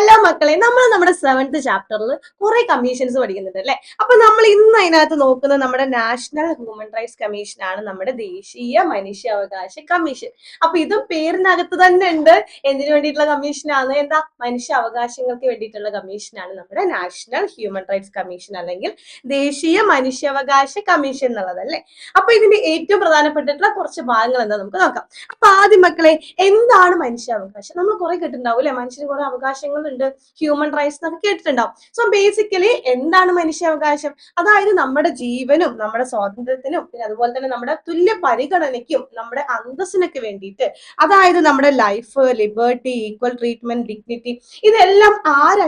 Hello മക്കളെ നമ്മൾ നമ്മുടെ സെവൻത് ചാപ്റ്ററിൽ കുറെ കമ്മീഷൻസ് പഠിക്കുന്നുണ്ട് അല്ലെ? അപ്പൊ നമ്മൾ ഇന്ന് അതിനകത്ത് നോക്കുന്നത് നമ്മുടെ നാഷണൽ ഹ്യൂമൻ റൈറ്റ്സ് കമ്മീഷൻ ആണ് നമ്മുടെ ദേശീയ മനുഷ്യാവകാശ കമ്മീഷൻ അപ്പൊ ഇതും പേരിനകത്ത് തന്നെ ഉണ്ട്. എന്തിനു വേണ്ടിയിട്ടുള്ള കമ്മീഷനാണ് എന്താ? മനുഷ്യ അവകാശങ്ങൾക്ക് വേണ്ടിയിട്ടുള്ള കമ്മീഷനാണ് നമ്മുടെ നാഷണൽ ഹ്യൂമൻ റൈറ്റ്സ് കമ്മീഷൻ അല്ലെങ്കിൽ ദേശീയ മനുഷ്യാവകാശ കമ്മീഷൻ എന്നുള്ളതല്ലേ അപ്പൊ ഇതിന്റെ ഏറ്റവും പ്രധാനപ്പെട്ടിട്ടുള്ള കുറച്ച് ഭാഗങ്ങൾ എന്താ നമുക്ക് നോക്കാം. അപ്പൊ ആദ്യം മക്കളെ എന്താണ് മനുഷ്യാവകാശം? നമ്മൾ കുറെ കേട്ടിട്ടുണ്ടാവും അല്ലെ? മനുഷ്യന് കുറെ അവകാശങ്ങളുണ്ട് ഹ്യൂമൻ റൈറ്റ്സ് എന്നൊക്കെ കേട്ടിട്ടുണ്ടാവും. സോ ബേസിക്കലി എന്താണ് മനുഷ്യാവകാശം? അതായത് നമ്മുടെ ജീവനും നമ്മുടെ സ്വാതന്ത്ര്യത്തിനും പിന്നെ അതുപോലെ തന്നെ നമ്മുടെ തുല്യ പരിഗണനയ്ക്കും നമ്മുടെ അന്തസ്സിനൊക്കെ വേണ്ടിയിട്ട്. അതായത് നമ്മുടെ life liberty equal treatment dignity ഇതെല്ലാം ആര്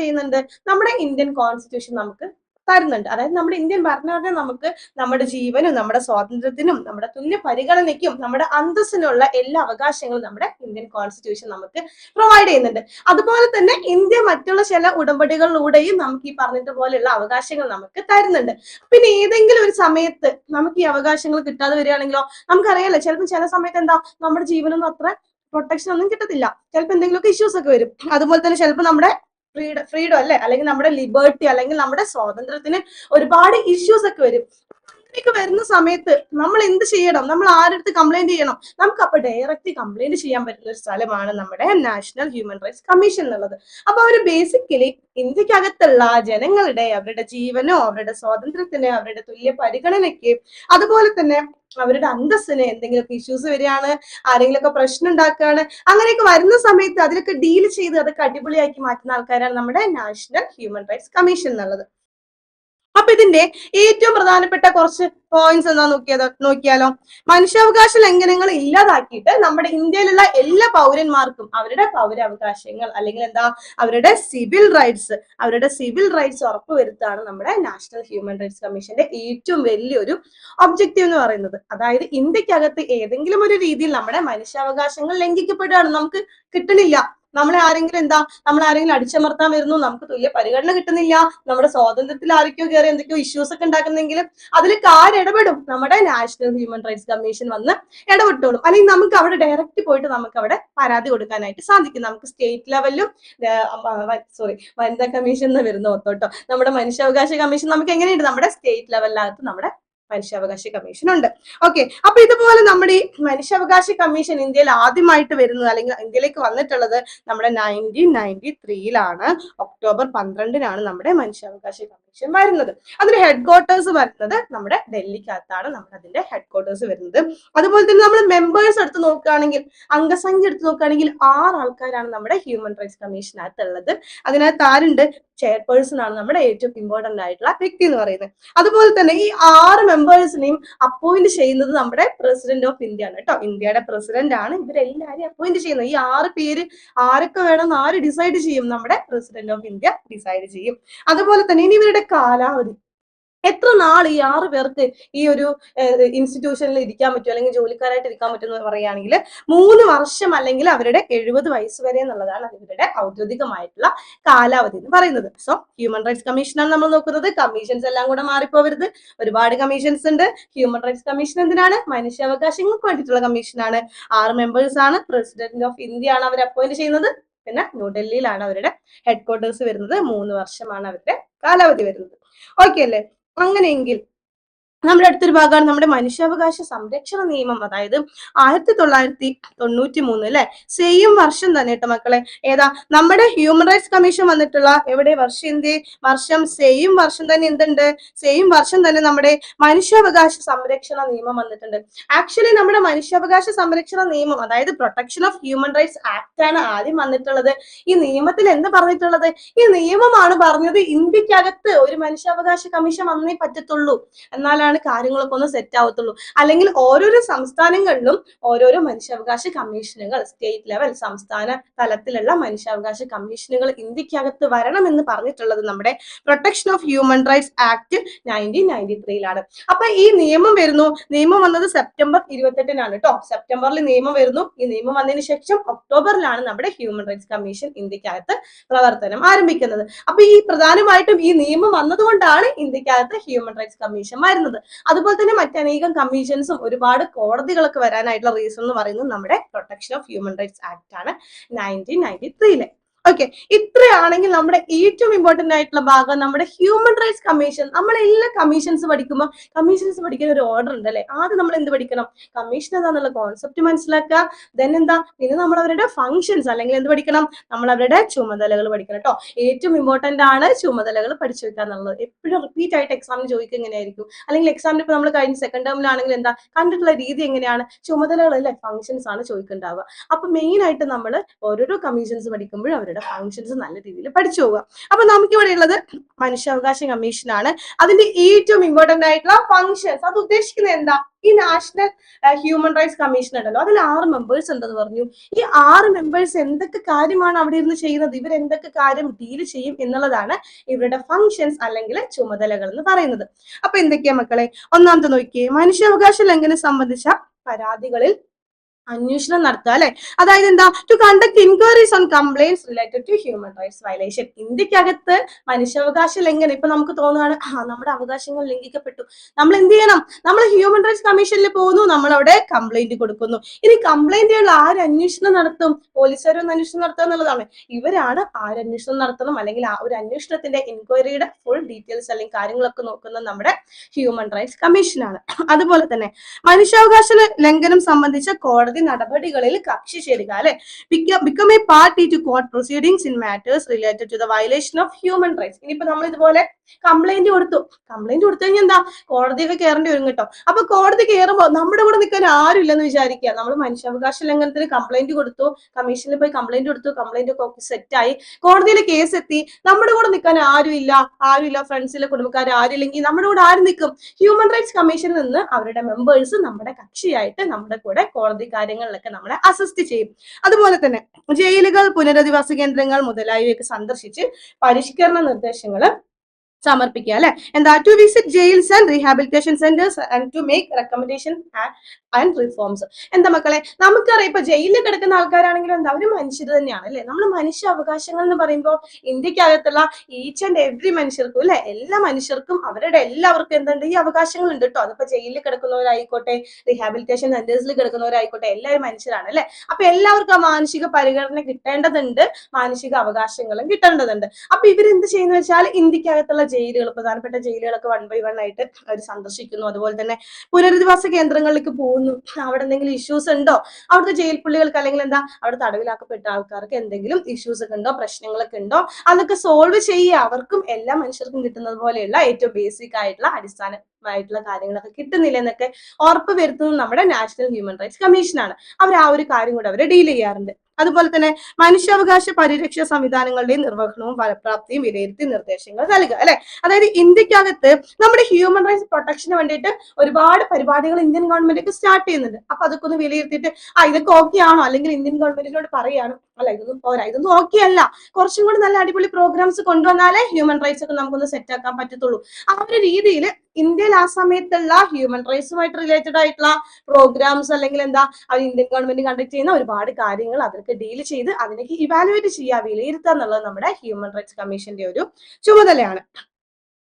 ചെയ്യുന്നുണ്ട്? നമ്മുടെ ഇന്ത്യൻ കോൺസ്റ്റിറ്റ്യൂഷൻ നമുക്ക് തരുന്നുണ്ട്. അതായത് നമ്മുടെ ഇന്ത്യൻ ഭരണഘടന നമുക്ക് നമ്മുടെ ജീവനും നമ്മുടെ സ്വാതന്ത്ര്യത്തിനും നമ്മുടെ തുല്യ പരിഗണനയ്ക്കും നമ്മുടെ അന്തസ്സിനുള്ള എല്ലാ അവകാശങ്ങളും നമ്മുടെ ഇന്ത്യൻ കോൺസ്റ്റിറ്റ്യൂഷൻ നമുക്ക് പ്രൊവൈഡ് ചെയ്യുന്നുണ്ട്. അതുപോലെ തന്നെ ഇന്ത്യ മറ്റുള്ള ചില ഉടമ്പടികളിലൂടെയും നമുക്ക് ഈ പറഞ്ഞിട്ട് പോലെയുള്ള അവകാശങ്ങൾ നമുക്ക് തരുന്നുണ്ട്. പിന്നെ ഏതെങ്കിലും ഒരു സമയത്ത് നമുക്ക് ഈ അവകാശങ്ങൾ കിട്ടാതെ വരികയാണെങ്കിലോ നമുക്കറിയാലോ ചിലപ്പോൾ ചില സമയത്ത് എന്താ നമ്മുടെ ജീവനൊന്നും അത്ര പ്രൊട്ടക്ഷൻ ഒന്നും കിട്ടത്തില്ല. ചിലപ്പോൾ എന്തെങ്കിലുമൊക്കെ ഇഷ്യൂസ് ഒക്കെ വരും. അതുപോലെ തന്നെ ചിലപ്പോൾ നമ്മുടെ ഫ്രീഡം ഫ്രീഡം അല്ലെ? അല്ലെങ്കിൽ നമ്മുടെ ലിബേർട്ടി അല്ലെങ്കിൽ നമ്മുടെ സ്വാതന്ത്ര്യത്തിന് ഒരുപാട് ഇഷ്യൂസ് ഒക്കെ വരും. അങ്ങനെയൊക്കെ വരുന്ന സമയത്ത് നമ്മൾ എന്ത് ചെയ്യണം? നമ്മൾ ആരടുത്ത് കംപ്ലൈന്റ് ചെയ്യണം? നമുക്ക് അപ്പൊ ഡയറക്റ്റ് കംപ്ലൈന്റ് ചെയ്യാൻ പറ്റുന്ന ഒരു സ്ഥലമാണ് നമ്മുടെ നാഷണൽ ഹ്യൂമൻ റൈറ്റ്സ് കമ്മീഷൻ എന്നുള്ളത്. അപ്പൊ അവർ ബേസിക്കലി ഇന്ത്യക്കകത്തുള്ള ജനങ്ങളുടെ അവരുടെ ജീവനോ അവരുടെ സ്വാതന്ത്ര്യത്തിന് അവരുടെ തുല്യ പരിഗണനയ്ക്ക് അതുപോലെ തന്നെ അവരുടെ അന്തസ്സിന് എന്തെങ്കിലുമൊക്കെ ഇഷ്യൂസ് വരികയാണ് ആരെങ്കിലുമൊക്കെ പ്രശ്നം ഉണ്ടാക്കുകയാണ് അങ്ങനെയൊക്കെ വരുന്ന സമയത്ത് അതിലൊക്കെ ഡീൽ ചെയ്ത് അതൊക്കെ അടിപൊളിയാക്കി മാറ്റുന്ന ആൾക്കാരാണ് നമ്മുടെ നാഷണൽ ഹ്യൂമൻ റൈറ്റ്സ് കമ്മീഷൻ എന്നുള്ളത്. അപ്പൊ ഇതിന്റെ ഏറ്റവും പ്രധാനപ്പെട്ട കുറച്ച് പോയിന്റ്സ് എന്താ നോക്കിയത്? നോക്കിയാലോ? മനുഷ്യാവകാശ ലംഘനങ്ങൾ ഇല്ലാതാക്കിയിട്ട് നമ്മുടെ ഇന്ത്യയിലുള്ള എല്ലാ പൗരന്മാർക്കും അവരുടെ പൗരാവകാശങ്ങൾ അല്ലെങ്കിൽ എന്താ അവരുടെ സിവിൽ റൈറ്റ്സ് അവരുടെ സിവിൽ റൈറ്റ്സ് ഉറപ്പുവരുത്താണ് നമ്മുടെ നാഷണൽ ഹ്യൂമൻ റൈറ്റ്സ് കമ്മീഷന്റെ ഏറ്റവും വലിയൊരു ഒബ്ജക്റ്റീവ് എന്ന് പറയുന്നത്. അതായത് ഇന്ത്യക്കകത്ത് ഏതെങ്കിലും ഒരു രീതിയിൽ നമ്മുടെ മനുഷ്യാവകാശങ്ങൾ ലംഘിക്കപ്പെടുകയാണ്. നമുക്ക് കിട്ടണില്ല. നമ്മളെ ആരെങ്കിലും എന്താ നമ്മൾ ആരെങ്കിലും അടിച്ചമർത്താൻ വരുന്നു നമുക്ക് തുല്യ പരിഗണന കിട്ടുന്നില്ല നമ്മുടെ സ്വാതന്ത്ര്യത്തിൽ ആരൊക്കെയോ കയറി എന്തൊക്കെയോ ഇഷ്യൂസ് ഒക്കെ ഉണ്ടാക്കുന്നെങ്കിൽ അതിൽ കാരിടപെടും നമ്മുടെ നാഷണൽ ഹ്യൂമൻ റൈറ്റ്സ് കമ്മീഷൻ വന്ന് ഇടപെട്ടോളും. അല്ലെങ്കിൽ നമുക്ക് അവിടെ ഡയറക്റ്റ് പോയിട്ട് നമുക്ക് അവിടെ പരാതി കൊടുക്കാനായിട്ട് സാധിക്കും. നമുക്ക് സ്റ്റേറ്റ് ലെവലിലും സോറി വനിതാ കമ്മീഷൻ എന്ന് വരുന്ന ഓർത്തോട്ടോ നമ്മുടെ മനുഷ്യാവകാശ കമ്മീഷൻ നമുക്ക് എങ്ങനെയുണ്ട്? നമ്മുടെ സ്റ്റേറ്റ് ലെവലിനകത്ത് നമ്മുടെ മനുഷ്യാവകാശ കമ്മീഷൻ ഉണ്ട്. ഓക്കെ അപ്പൊ ഇതുപോലെ നമ്മുടെ ഈ മനുഷ്യാവകാശ കമ്മീഷൻ ഇന്ത്യയിൽ ആദ്യമായിട്ട് വരുന്നത് അല്ലെങ്കിൽ ഇന്ത്യയിലേക്ക് വന്നിട്ടുള്ളത് നമ്മുടെ നയന്റീൻ നയന്റി ത്രീയിലാണ് ഒക്ടോബർ പന്ത്രണ്ടിനാണ് നമ്മുടെ മനുഷ്യാവകാശ കമ്മീഷൻ വരുന്നത്. അതിന്റെ ഹെഡ് ക്വാർട്ടേഴ്സ് വരുന്നത് നമ്മുടെ ഡൽഹിക്കകത്താണ് നമ്മുടെ അതിന്റെ ഹെഡ് ക്വാർട്ടേഴ്സ് വരുന്നത്. അതുപോലെ തന്നെ നമ്മൾ മെമ്പേഴ്സ് എടുത്ത് നോക്കുകയാണെങ്കിൽ അംഗസംഖ്യ എടുത്ത് നോക്കുകയാണെങ്കിൽ ആറ് ആൾക്കാരാണ് നമ്മുടെ ഹ്യൂമൻ റൈറ്റ്സ് കമ്മീഷനകത്ത് ഉള്ളത് അതിനകത്ത് ആരുണ്ട്? ചെയർപേഴ്സൺ ആണ് നമ്മുടെ ഏറ്റവും ഇമ്പോർട്ടന്റ് ആയിട്ടുള്ള വ്യക്തി എന്ന് പറയുന്നത്. അതുപോലെ തന്നെ ഈ ആറ് മെമ്പേഴ്സിനെയും അപ്പോയിന്റ് ചെയ്യുന്നത് നമ്മുടെ പ്രസിഡന്റ് ഓഫ് ഇന്ത്യ ആണ് കേട്ടോ. ഇന്ത്യയുടെ പ്രസിഡന്റ് ആണ്. ഇവരെല്ലാരെയും അപ്പോയിന്റ് ചെയ്യുന്നത് ഈ ആറ് പേര് ആരൊക്കെ വേണം ആര് ഡിസൈഡ് ചെയ്യും? നമ്മുടെ പ്രസിഡന്റ് ഓഫ് ഇന്ത്യ ഡിസൈഡ് ചെയ്യും. അതുപോലെ തന്നെ ഇനി ഇവരുടെ കാലാവധി. എത്ര നാൾ ഈ ആറ് പേർക്ക് ഈ ഒരു ഇൻസ്റ്റിറ്റ്യൂഷനിൽ ഇരിക്കാൻ പറ്റും അല്ലെങ്കിൽ ജോലിക്കാരായിട്ട് ഇരിക്കാൻ പറ്റും എന്ന് പറയുകയാണെങ്കിൽ മൂന്ന് വർഷം അല്ലെങ്കിൽ അവരുടെ എഴുപത് വയസ്സ് വരെ എന്നുള്ളതാണ് അവരുടെ ഔദ്യോഗികമായിട്ടുള്ള കാലാവധി എന്ന് പറയുന്നത്. സോ ഹ്യൂമൻ റൈറ്റ്സ് കമ്മീഷനാണ് നമ്മൾ നോക്കുന്നത്. കമ്മീഷൻസ് എല്ലാം കൂടെ മാറിപ്പോവരുത്. ഒരുപാട് കമ്മീഷൻസ് ഉണ്ട്. ഹ്യൂമൻ റൈറ്റ്സ് കമ്മീഷൻ എന്തിനാണ്? മനുഷ്യാവകാശങ്ങൾക്ക് വേണ്ടിയിട്ടുള്ള കമ്മീഷനാണ് ആറ് മെമ്പേഴ്സ് ആണ്. പ്രസിഡന്റ് ഓഫ് ഇന്ത്യ ആണ് അവർ അപ്പോയിന്റ് ചെയ്യുന്നത്. പിന്നെ ന്യൂഡൽഹിയിലാണ് അവരുടെ ഹെഡ് ക്വാർട്ടേഴ്സ് വരുന്നത്. മൂന്ന് വർഷമാണ് അവരുടെ കാലാവധി വരുന്നത്. ഓക്കെ അല്ലേ? അങ്ങനെയെങ്കിൽ നമ്മുടെ അടുത്തൊരു ഭാഗമാണ് നമ്മുടെ മനുഷ്യാവകാശ സംരക്ഷണ നിയമം. അതായത് ആയിരത്തി തൊള്ളായിരത്തി തൊണ്ണൂറ്റി മൂന്ന് അല്ലെ സെയിം വർഷം തന്നെ കേട്ടോ മക്കളെ. ഏതാ? നമ്മുടെ ഹ്യൂമൻ റൈറ്റ്സ് കമ്മീഷൻ വന്നിട്ടുള്ള എവിടെ? വർഷം എന്ത്? വർഷം സെയിം വർഷം തന്നെ എന്തുണ്ട്? സെയിം വർഷം തന്നെ നമ്മുടെ മനുഷ്യാവകാശ സംരക്ഷണ നിയമം വന്നിട്ടുണ്ട്. ആക്ച്വലി നമ്മുടെ മനുഷ്യാവകാശ സംരക്ഷണ നിയമം അതായത് protection of human rights act ആണ് ആദ്യം വന്നിട്ടുള്ളത്. ഈ നിയമത്തിൽ എന്ത് പറഞ്ഞിട്ടുള്ളത്? ഈ നിയമമാണ് പറഞ്ഞത് ഇന്ത്യക്കകത്ത് ഒരു മനുഷ്യാവകാശ കമ്മീഷൻ വന്നേ പറ്റത്തുള്ളൂ. എന്നാലാണ് കാര്യങ്ങളൊക്കെ ഒന്ന് സെറ്റ് ആവത്തുള്ളൂ. അല്ലെങ്കിൽ ഓരോരോ സംസ്ഥാനങ്ങളിലും ഓരോരോ മനുഷ്യാവകാശ കമ്മീഷനുകൾ സ്റ്റേറ്റ് ലെവൽ സംസ്ഥാന തലത്തിലുള്ള മനുഷ്യാവകാശ കമ്മീഷനുകൾ ഇന്ത്യക്കകത്ത് വരണമെന്ന് പറഞ്ഞിട്ടുള്ളത് നമ്മുടെ protection of human rights act nineteen ninety ത്രീയിലാണ് അപ്പൊ ഈ നിയമം വരുന്നു. നിയമം വന്നത് സെപ്റ്റംബർ ഇരുപത്തെട്ടിനാണ് കേട്ടോ സെപ്റ്റംബറിൽ നിയമം വരുന്നു. ഈ നിയമം വന്നതിന് ശേഷം ഒക്ടോബറിലാണ് നമ്മുടെ ഹ്യൂമൻ റൈറ്റ്സ് കമ്മീഷൻ ഇന്ത്യക്കകത്ത് പ്രവർത്തനം ആരംഭിക്കുന്നത്. അപ്പൊ ഈ പ്രധാനമായിട്ടും ഈ നിയമം വന്നതുകൊണ്ടാണ് ഇന്ത്യക്കകത്ത് ഹ്യൂമൻ റൈറ്റ്സ് കമ്മീഷൻ വരുന്നത്. അതുപോലെ തന്നെ മറ്റനേകം കമ്മീഷൻസും ഒരുപാട് കോടതികളൊക്കെ വരാനായിട്ടുള്ള റീസൺ എന്ന് പറയുന്നത് നമ്മുടെ protection of human rights act ആണ് നയന്റീൻ നയന്റി ത്രീയിലെ ഓക്കെ ഇത്രയാണെങ്കിൽ നമ്മുടെ ഏറ്റവും ഇമ്പോർട്ടന്റ് ആയിട്ടുള്ള ഭാഗം നമ്മുടെ ഹ്യൂമൻ റൈറ്റ്സ് കമ്മീഷൻ നമ്മൾ എല്ലാ കമ്മീഷൻസ് പഠിക്കുമ്പോൾ കമ്മീഷൻസ് പഠിക്കുന്ന ഒരു ഓർഡർ ഉണ്ട് അല്ലെ ആദ്യം നമ്മൾ എന്ത് പഠിക്കണം? കമ്മീഷൻ എന്താണെന്നുള്ള കോൺസെപ്റ്റ് മനസ്സിലാക്കുക. ദെൻ എന്താ? പിന്നെ നമ്മൾ അവരുടെ ഫങ്ഷൻസ് അല്ലെങ്കിൽ എന്ത് പഠിക്കണം? നമ്മൾ അവരുടെ ചുമതലകൾ പഠിക്കണം കേട്ടോ ഏറ്റവും ഇമ്പോർട്ടന്റ് ആണ് ചുമതലകൾ പഠിച്ചു വെക്കുക എന്നുള്ളത്. എപ്പോഴും റിപ്പീറ്റ് ആയിട്ട് എക്സാമിന് ചോദിക്കുക എങ്ങനെയായിരിക്കും? അല്ലെങ്കിൽ എക്സാമിന് ഇപ്പൊ നമ്മൾ കഴിഞ്ഞ സെക്കൻഡ് ടേമിലാണെങ്കിൽ എന്താ? കണ്ടിട്ടുള്ള രീതി എങ്ങനെയാണ്? ചുമതലകൾ അല്ലെ? ഫങ്ഷൻസ് ആണ് ചോദിക്കുന്നുണ്ടാവുക അപ്പൊ മെയിൻ ആയിട്ട് നമ്മൾ ഓരോരോ കമ്മീഷൻസ് പഠിക്കുമ്പോഴും അവരുടെ ഫങ്ഷൻസ് നല്ല രീതിയിൽ പഠിച്ചു പോവുക. അപ്പൊ നമുക്ക് ഇവിടെ ഉള്ളത് മനുഷ്യാവകാശ കമ്മീഷൻ ആണ്. അതിന്റെ ഏറ്റവും ഇമ്പോർട്ടന്റ് ആയിട്ടുള്ള ഫങ്ഷൻസ് അത് ഉദ്ദേശിക്കുന്നത് എന്താ? ഈ നാഷണൽ ഹ്യൂമൻ റൈറ്റ്സ് കമ്മീഷൻ ഉണ്ടല്ലോ. അതിൽ ആറ് മെമ്പേഴ്സ് ഉണ്ടെന്ന് പറഞ്ഞു. ഈ ആറ് മെമ്പേഴ്സ് എന്തൊക്കെ കാര്യമാണ് അവിടെ ഇരുന്ന് ചെയ്യുന്നത്? ഇവർ എന്തൊക്കെ കാര്യം ഡീൽ ചെയ്യും എന്നുള്ളതാണ് ഇവരുടെ ഫങ്ഷൻസ് അല്ലെങ്കിൽ ചുമതലകൾ എന്ന് പറയുന്നത്. അപ്പൊ എന്തൊക്കെയാ മക്കളെ? ഒന്നാമത്തെ നോക്കിയേ. മനുഷ്യാവകാശ ലംഘനം സംബന്ധിച്ച പരാതികളിൽ അന്വേഷണം നടത്തുക അല്ലെ? അതായത് എന്താ? To conduct inquiries on complaints related to human rights violation ഇന്ത്യക്കകത്ത് മനുഷ്യാവകാശ ലംഘനം ഇപ്പൊ നമുക്ക് തോന്നുകയാണ് ആ നമ്മുടെ അവകാശങ്ങൾ ലംഘിക്കപ്പെട്ടു. നമ്മൾ എന്ത് ചെയ്യണം? നമ്മൾ ഹ്യൂമൻ റൈറ്റ്സ് കമ്മീഷനിൽ പോകുന്നു നമ്മൾ അവിടെ കംപ്ലൈന്റ് കൊടുക്കുന്നു. ഇനി കംപ്ലൈന്റുകൾ ആര് അന്വേഷണം നടത്തും? പോലീസുകാർ ഒന്ന് അന്വേഷണം നടത്തുക എന്നുള്ളതാണ്. ഇവരാണ് ആര് അന്വേഷണം നടത്തണം അല്ലെങ്കിൽ ആ ഒരു അന്വേഷണത്തിന്റെ എൻക്വയറിയുടെ ഫുൾ ഡീറ്റെയിൽസ് അല്ലെങ്കിൽ കാര്യങ്ങളൊക്കെ നോക്കുന്നത് നമ്മുടെ ഹ്യൂമൻ റൈറ്റ്സ് കമ്മീഷനാണ് അതുപോലെ തന്നെ മനുഷ്യാവകാശ ലംഘനം സംബന്ധിച്ച കോടതി നടപടികളിൽ കക്ഷി ചേരുക അല്ലെ? Become a party to court proceedings in matters related to the violation of human rights ഇനിയിപ്പോ നമ്മൾ ഇതുപോലെ കംപ്ലൈന്റ് കൊടുത്തു. കംപ്ലൈന്റ് കൊടുത്തു കഴിഞ്ഞാൽ എന്താ? കോടതിയൊക്കെ കയറേണ്ടി വരും കേട്ടോ. അപ്പൊ കോടതി കയറുമ്പോൾ നമ്മുടെ കൂടെ നിൽക്കാൻ ആരും ഇല്ലെന്ന് വിചാരിക്കുക. നമ്മൾ മനുഷ്യാവകാശ ലംഘനത്തിന് കംപ്ലൈന്റ് കൊടുത്തു കമ്മീഷനിൽ പോയി കംപ്ലൈന്റ് കൊടുത്തു കംപ്ലൈന്റ് ഒക്കെ സെറ്റായി കോടതിയിൽ കേസ് എത്തി. നമ്മുടെ കൂടെ നിൽക്കാൻ ആരും ഇല്ല. ആരും ഇല്ല. ഫ്രണ്ട്സിലെ കുടുംബക്കാർ ആരും ഇല്ലെങ്കിൽ നമ്മുടെ കൂടെ ആരും നിൽക്കും ഹ്യൂമൻ റൈറ്റ്സ് കമ്മീഷനിൽ നിന്ന് അവരുടെ മെമ്പേഴ്സ് നമ്മുടെ കക്ഷിയായിട്ട് നമ്മുടെ കൂടെ കോടതി കാര്യങ്ങളിലൊക്കെ നമ്മളെ അസിസ്റ്റ് ചെയ്യും. അതുപോലെ തന്നെ ജയിലുകൾ പുനരധിവാസ കേന്ദ്രങ്ങൾ മുതലായവയൊക്കെ സന്ദർശിച്ച് പരിഷ്കരണ നിർദ്ദേശങ്ങൾ സമർപ്പിക്കുക അല്ലെ? എന്താ? To visit jails and rehabilitation centres and to make recommendation and reforms എന്താ മക്കളെ? നമുക്കറിയാം ഇപ്പൊ ജയിലിൽ കിടക്കുന്ന ആൾക്കാരാണെങ്കിലും എന്താ? അവർ മനുഷ്യർ തന്നെയാണ് അല്ലെ? നമ്മൾ മനുഷ്യ അവകാശങ്ങൾ എന്ന് പറയുമ്പോൾ ഇന്ത്യക്കകത്തുള്ള ഈച്ച് ആൻഡ് എവ്രി മനുഷ്യർക്കും അല്ലെ? എല്ലാ മനുഷ്യർക്കും അവരുടെ എല്ലാവർക്കും എന്തുണ്ട്? ഈ അവകാശങ്ങൾ ഉണ്ട് കേട്ടോ അതിപ്പോ ജയിലിൽ കിടക്കുന്നവരായിക്കോട്ടെ റീഹാബിലിറ്റേഷൻ സെന്റേഴ്സിൽ കിടക്കുന്നവരായിക്കോട്ടെ എല്ലാവരും മനുഷ്യരാണ് അല്ലെ? അപ്പൊ എല്ലാവർക്കും മാനസിക പരിഗണന കിട്ടേണ്ടതുണ്ട് മാനസിക അവകാശങ്ങളും കിട്ടേണ്ടതുണ്ട്. അപ്പൊ ഇവരെന്ത് ചെയ്യുന്ന വെച്ചാൽ ഇന്ത്യക്കകത്തുള്ള ജയിലുകൾ പ്രധാനപ്പെട്ട ജയിലുകളൊക്കെ വൺ ബൈ വൺ ആയിട്ട് അവർ സന്ദർശിക്കുന്നു. അതുപോലെ തന്നെ പുനരധിവാസ കേന്ദ്രങ്ങളിലേക്ക് പോകുന്നു. അവിടെ എന്തെങ്കിലും ഇഷ്യൂസ് ഉണ്ടോ? അവിടുത്തെ ജയിൽ പുള്ളികൾക്ക് അല്ലെങ്കിൽ എന്താ? അവിടെ തടവിലാക്കപ്പെട്ട ആൾക്കാർക്ക് എന്തെങ്കിലും ഇഷ്യൂസ് ഒക്കെ ഉണ്ടോ? പ്രശ്നങ്ങളൊക്കെ ഉണ്ടോ? അതൊക്കെ സോൾവ് ചെയ്യുക. അവർക്കും എല്ലാ മനുഷ്യർക്കും കിട്ടുന്നത് പോലെയുള്ള ഏറ്റവും ബേസിക് ആയിട്ടുള്ള അടിസ്ഥാനമായിട്ടുള്ള കാര്യങ്ങളൊക്കെ കിട്ടുന്നില്ല എന്നൊക്കെ ഉറപ്പ് വരുത്തുന്നത് നമ്മുടെ നാഷണൽ ഹ്യൂമൻ റൈറ്റ്സ് കമ്മീഷനാണ് അവർ ആ ഒരു കാര്യം കൂടെ അവർ ഡീൽ ചെയ്യാറുണ്ട്. അതുപോലെ തന്നെ മനുഷ്യാവകാശ പരിരക്ഷ സംവിധാനങ്ങളുടെയും നിർവഹണവും ഫലപ്രാപ്തിയും വിലയിരുത്തി നിർദ്ദേശങ്ങൾ നൽകുക അല്ലെ? അതായത് ഇന്ത്യക്കകത്ത് നമ്മുടെ ഹ്യൂമൻ റൈറ്റ്സ് പ്രൊട്ടക്ഷന് വേണ്ടിയിട്ട് ഒരുപാട് പരിപാടികൾ ഇന്ത്യൻ ഗവൺമെന്റ് ഒക്കെ സ്റ്റാർട്ട് ചെയ്യുന്നുണ്ട്. അപ്പൊ അതൊക്കെ ഒന്ന് വിലയിരുത്തിയിട്ട് ആ ഇതൊക്കെ ഓക്കെ ആണോ? അല്ലെങ്കിൽ ഇന്ത്യൻ ഗവൺമെന്റിനോട് പറയാണ്. അല്ല ഇതൊന്നും പോരാ. ഇതൊന്നും ഓക്കെ അല്ല. കുറച്ചും കൂടി നല്ല അടിപൊളി പ്രോഗ്രാംസ് കൊണ്ടുവന്നാലേ ഹ്യൂമൻ റൈറ്റ്സ് ഒക്കെ നമുക്കൊന്ന് സെറ്റ് ആക്കാൻ പറ്റത്തുള്ളൂ. ആ ഒരു രീതിയിൽ ഇന്ത്യയിൽ ആ സമയത്തുള്ള ഹ്യൂമൻ റൈറ്റ്സുമായിട്ട് റിലേറ്റഡ് ആയിട്ടുള്ള പ്രോഗ്രാംസ് അല്ലെങ്കിൽ എന്താ അത് ഇന്ത്യൻ ഗവൺമെന്റ് കണ്ടക്ട് ചെയ്യുന്ന ഒരുപാട് കാര്യങ്ങൾ അതൊക്കെ ഡീൽ ചെയ്ത് അതിനൊക്കെ ഇവാലുവേറ്റ് ചെയ്യുക വിലയിരുത്തുക എന്നുള്ളത് നമ്മുടെ ഹ്യൂമൻ റൈറ്റ്സ് കമ്മീഷന്റെ ഒരു ചുമതലയാണ്.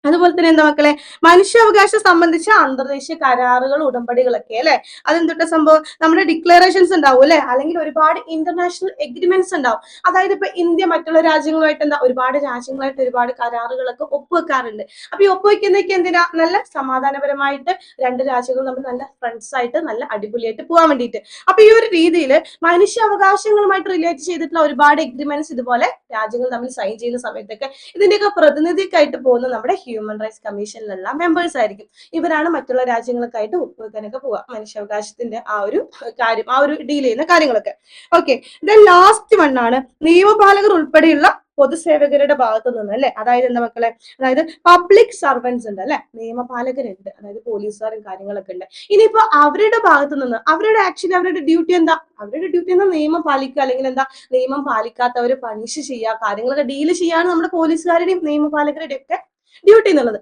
അതുപോലെ തന്നെ എന്താ മക്കളെ മനുഷ്യാവകാശം സംബന്ധിച്ച അന്തർദേശീയ കരാറുകൾ ഉടമ്പടികളൊക്കെ അല്ലെ? അതെന്തൊട്ട സംഭവം? നമ്മുടെ ഡിക്ലറേഷൻസ് ഉണ്ടാവും അല്ലെ? അല്ലെങ്കിൽ ഒരുപാട് ഇന്റർനാഷണൽ എഗ്രിമെന്റ്സ് ഉണ്ടാവും. അതായത് ഇപ്പൊ ഇന്ത്യ മറ്റുള്ള രാജ്യങ്ങളുമായിട്ട് എന്താ ഒരുപാട് രാജ്യങ്ങളായിട്ട് ഒരുപാട് കരാറുകളൊക്കെ ഒപ്പുവെക്കാറുണ്ട്. അപ്പൊ ഈ ഒപ്പുവെക്കുന്നതൊക്കെ എന്തിനാ? നല്ല സമാധാനപരമായിട്ട് രണ്ട് രാജ്യങ്ങൾ നമ്മൾ നല്ല ഫ്രണ്ട്സ് ആയിട്ട് നല്ല അടിപൊളിയായിട്ട് പോകാൻ വേണ്ടിയിട്ട്. അപ്പൊ ഈ ഒരു രീതിയിൽ മനുഷ്യാവകാശങ്ങളുമായിട്ട് റിലേറ്റ് ചെയ്തിട്ടുള്ള ഒരുപാട് എഗ്രിമെന്റ്സ് ഇതുപോലെ രാജ്യങ്ങൾ തമ്മിൽ സൈൻ ചെയ്യുന്ന സമയത്തൊക്കെ ഇതിന്റെയൊക്കെ പ്രതിനിധിക്കായിട്ട് പോകുന്ന നമ്മുടെ ഹ്യൂമൻ റൈറ്റ്സ് കമ്മീഷനിലുള്ള മെമ്പേഴ്സ് ആയിരിക്കും. ഇവരാണ് മറ്റുള്ള രാജ്യങ്ങൾക്കായിട്ട് ഒപ്പുവെക്കാനൊക്കെ പോവുക. മനുഷ്യാവകാശത്തിന്റെ ആ ഒരു കാര്യം ആ ഒരു ഡീൽ ചെയ്യുന്ന കാര്യങ്ങളൊക്കെ. ഓക്കെ ദെൻ ലാസ്റ്റ് വൺ ആണ് നിയമപാലകർ ഉൾപ്പെടെയുള്ള പൊതുസേവകരുടെ ഭാഗത്തു നിന്ന് അല്ലെ? അതായത് എന്താ മക്കളെ? അതായത് പബ്ലിക് സർവൻസ് ഉണ്ട് അല്ലെ? നിയമപാലകരുണ്ട്. അതായത് പോലീസുകാരും കാര്യങ്ങളൊക്കെ ഉണ്ട്. ഇനിയിപ്പോ അവരുടെ ഭാഗത്തു നിന്ന് അവരുടെ ആക്ച്വലി അവരുടെ ഡ്യൂട്ടി എന്താ? അവരുടെ ഡ്യൂട്ടി എന്താ? നിയമം പാലിക്കുക അല്ലെങ്കിൽ എന്താ? നിയമം പാലിക്കാത്തവര് പണിഷ് ചെയ്യുക കാര്യങ്ങളൊക്കെ ഡീൽ ചെയ്യാണ് നമ്മുടെ പോലീസുകാരുടെയും നിയമപാലകരുടെയും ഒക്കെ ഡ്യൂട്ടി എന്നുള്ളത്.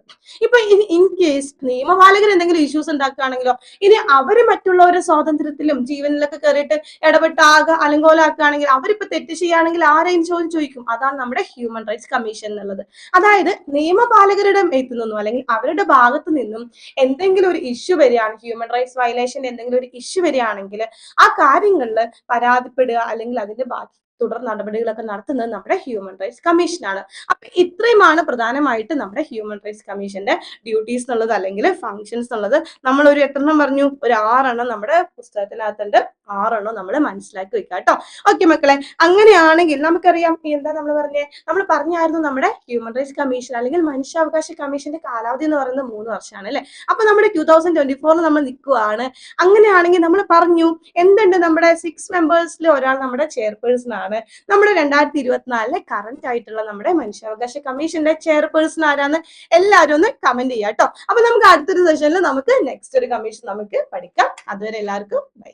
ഇപ്പൊ ഇൻ കേസ് നിയമപാലകർ എന്തെങ്കിലും ഇഷ്യൂസ് ഉണ്ടാക്കുകയാണെങ്കിലോ ഇനി അവർ മറ്റുള്ളവരുടെ സ്വാതന്ത്ര്യത്തിലും ജീവനിലൊക്കെ കയറിയിട്ട് ഇടപെട്ട് അലങ്കോലാക്കുകയാണെങ്കിൽ അവരിപ്പോ തെറ്റ് ചെയ്യുകയാണെങ്കിൽ ആരെയും ചോദ്യം ചോദിക്കും. അതാണ് നമ്മുടെ ഹ്യൂമൻ റൈറ്റ്സ് കമ്മീഷൻ എന്നുള്ളത്. അതായത് നിയമപാലകരുടെ എത്തു നിന്നും അല്ലെങ്കിൽ അവരുടെ ഭാഗത്തു നിന്നും എന്തെങ്കിലും ഒരു ഇഷ്യൂ വരികയാണ് ഹ്യൂമൻ റൈറ്റ്സ് വയലേഷൻ എന്തെങ്കിലും ഒരു ഇഷ്യൂ വരികയാണെങ്കിൽ ആ കാര്യങ്ങളിൽ പരാതിപ്പെടുക അല്ലെങ്കിൽ അതിന്റെ ബാക്കി തുടർ നടപടികളൊക്കെ നടത്തുന്നത് നമ്മുടെ ഹ്യൂമൻ റൈറ്റ്സ് കമ്മീഷനാണ് അപ്പൊ ഇത്രയുമാണ് പ്രധാനമായിട്ട് നമ്മുടെ ഹ്യൂമൻ റൈറ്റ്സ് കമ്മീഷന്റെ ഡ്യൂട്ടീസ് എന്നുള്ളത് അല്ലെങ്കിൽ ഫങ്ഷൻസ് എന്നുള്ളത്. നമ്മൾ ഒരു എത്രണ്ണം പറഞ്ഞു. ഒരു ആറെണ്ണം നമ്മുടെ പുസ്തകത്തിനകത്തുണ്ട്. ആറെണ്ണം നമ്മൾ മനസ്സിലാക്കി വെക്കുക കേട്ടോ ഓക്കെ മക്കളെ അങ്ങനെയാണെങ്കിൽ നമുക്കറിയാം എന്താ നമ്മൾ പറഞ്ഞേ? നമ്മൾ പറഞ്ഞായിരുന്നു നമ്മുടെ ഹ്യൂമൻ റൈറ്റ്സ് കമ്മീഷൻ അല്ലെങ്കിൽ മനുഷ്യാവകാശ കമ്മീഷന്റെ കാലാവധി എന്ന് പറയുന്നത് മൂന്ന് വർഷമാണ് അല്ലെ? അപ്പൊ നമ്മുടെ ടൂ തൗസൻഡ് ട്വന്റി ഫോറിൽ നമ്മൾ നിൽക്കുവാണ് അങ്ങനെയാണെങ്കിൽ നമ്മൾ പറഞ്ഞു എന്തുണ്ട് നമ്മുടെ സിക്സ് മെമ്പേഴ്സിൽ ഒരാൾ നമ്മുടെ ചെയർപേഴ്സൺ ആണ്. നമ്മുടെ രണ്ടായിരത്തി ഇരുപത്തിനാലിലെ കറന്റ് ആയിട്ടുള്ള നമ്മുടെ മനുഷ്യാവകാശ കമ്മീഷന്റെ ചെയർപേഴ്സൺ ആരാന്ന് എല്ലാവരും ഒന്ന് കമന്റ് ചെയ്യാം കേട്ടോ അപ്പൊ നമുക്ക് അടുത്തൊരു സെഷനിൽ നമുക്ക് നെക്സ്റ്റ് ഒരു കമ്മീഷൻ നമുക്ക് പഠിക്കാം. അതുവരെ എല്ലാവർക്കും ബൈ